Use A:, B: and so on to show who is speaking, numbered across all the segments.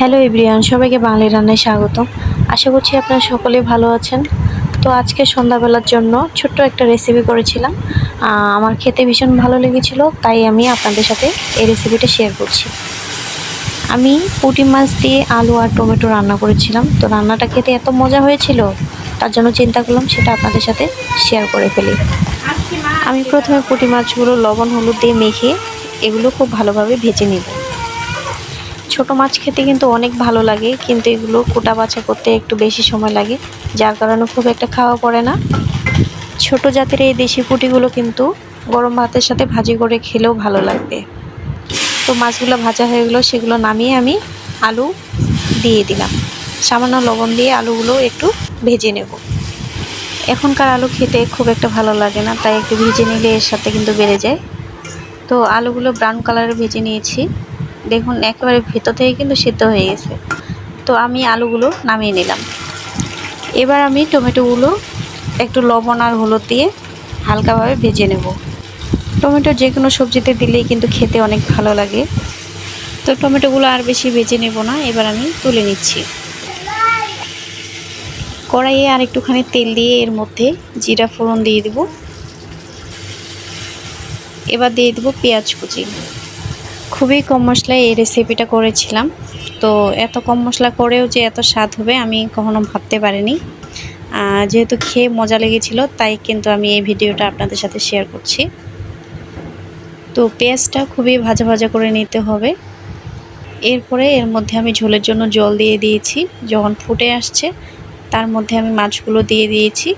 A: Hello everyone, সবাইকে বাঙালি রান্নায় স্বাগত। আশা করছি আপনারা সকলে ভালো আছেন। তো আজকে সন্ধ্যাবেলার জন্য ছোট্ট একটা রেসিপি করেছিলাম। আমার খেতে ভীষণ ভালো লেগেছিল, তাই আমি আপনাদের সাথে এই রেসিপিটা শেয়ার করছি। আমি পুঁটি মাছ দিয়ে আলু আর টমেটো রান্না করেছিলাম। তো রান্নাটা খেতে এত মজা হয়েছিল, তার জন্য চিন্তা করলাম সেটা আপনাদের সাথে শেয়ার করে ফেলি। আমি প্রথমে পুঁটি মাছগুলো লবণ, হলুদ দিয়ে মেখে এগুলো খুব ভালোভাবে ভেজে নেব। ছোট মাছ খেতে কিন্তু অনেক ভালো লাগে, কিন্তু এগুলো কোটা বাছা করতে একটু বেশি সময় লাগে, যার কারণে খুব একটা খাওয়া পড়ে না। ছোট জাতের এই দেশি পুঁটিগুলো কিন্তু গরম ভাতের সাথে ভাজি করে খেলেও ভালো লাগবে। তো মাছগুলো ভাজা হয়ে গেলো, সেগুলো নামিয়ে আমি আলু দিয়ে দিলাম। সামান্য লবণ দিয়ে আলুগুলো একটু ভেজে নেব। এখনকার আলু খেতে খুব একটা ভালো লাগে না, তাই একটু ভেজে নিলে এর সাথে কিন্তু বেড়ে যায়। তো আলুগুলো ব্রাউন কালারে ভেজে নিয়েছি। দেখুন, একেবারে ভেতর থেকে কিন্তু সিদ্ধ হয়ে গেছে। তো আমি আলুগুলো নামিয়ে নিলাম। এবার আমি টমেটোগুলো একটু লবণ আর হলুদ দিয়ে হালকাভাবে ভেজে নেব। টমেটো যে কোনো সবজিতে দিলেই কিন্তু খেতে অনেক ভালো লাগে। তো টমেটোগুলো আর বেশি ভেজে নেব না, এবার আমি তুলে নিচ্ছি। কড়াইয়ে আর একটুখানি তেল দিয়ে এর মধ্যে জিরা ফোড়ন দিয়ে দেব। এবার দিয়ে দেবো পেঁয়াজ কুচি। খুবই কম মশলায় এই রেসিপিটা করেছিলাম। তো এত কম মশলা করেও যে এত স্বাদ হবে আমি কখনো ভাবতে পারিনি। যেহেতু খেয়ে মজা লেগেছিল, তাই কিন্তু আমি এই ভিডিওটা আপনাদের সাথে শেয়ার করছি। তো পেঁয়াজটা খুবই ভাজা ভাজা করে নিতে হবে। এরপরে এর মধ্যে আমি ঝোলের জন্য জল দিয়ে দিয়েছি। যখন ফুটে আসছে, তার মধ্যে আমি মাছগুলো দিয়ে দিয়েছি।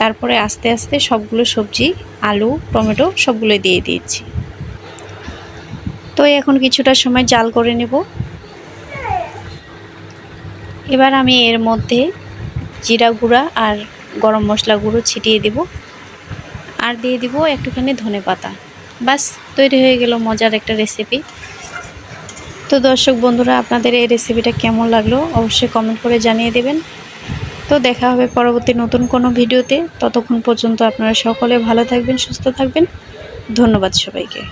A: তারপরে আস্তে আস্তে সবগুলো সবজি, আলু, টমেটো সবগুলো দিয়ে দিয়েছি। এখন কিছুটা সময় জাল করে নেব। এবার আমি এর মধ্যে জিরা গুঁড়া আর গরম মশলা গুঁড়ো ছিটিয়ে দেব আর দিয়ে দিব একটুখানি ধনে পাতা। বাস তৈরি হয়ে গেল মজার একটা রেসিপি তো দর্শক বন্ধুরা, আপনাদের এই রেসিপিটা কেমন লাগল অবশ্যই কমেন্ট করে জানিয়ে দেবেন। তো দেখা হবে পরবর্তী নতুন কোনো ভিডিওতে। ততক্ষণ পর্যন্ত আপনারা সকলে ভালো থাকবেন, সুস্থ থাকবেন। ধন্যবাদ সবাইকে।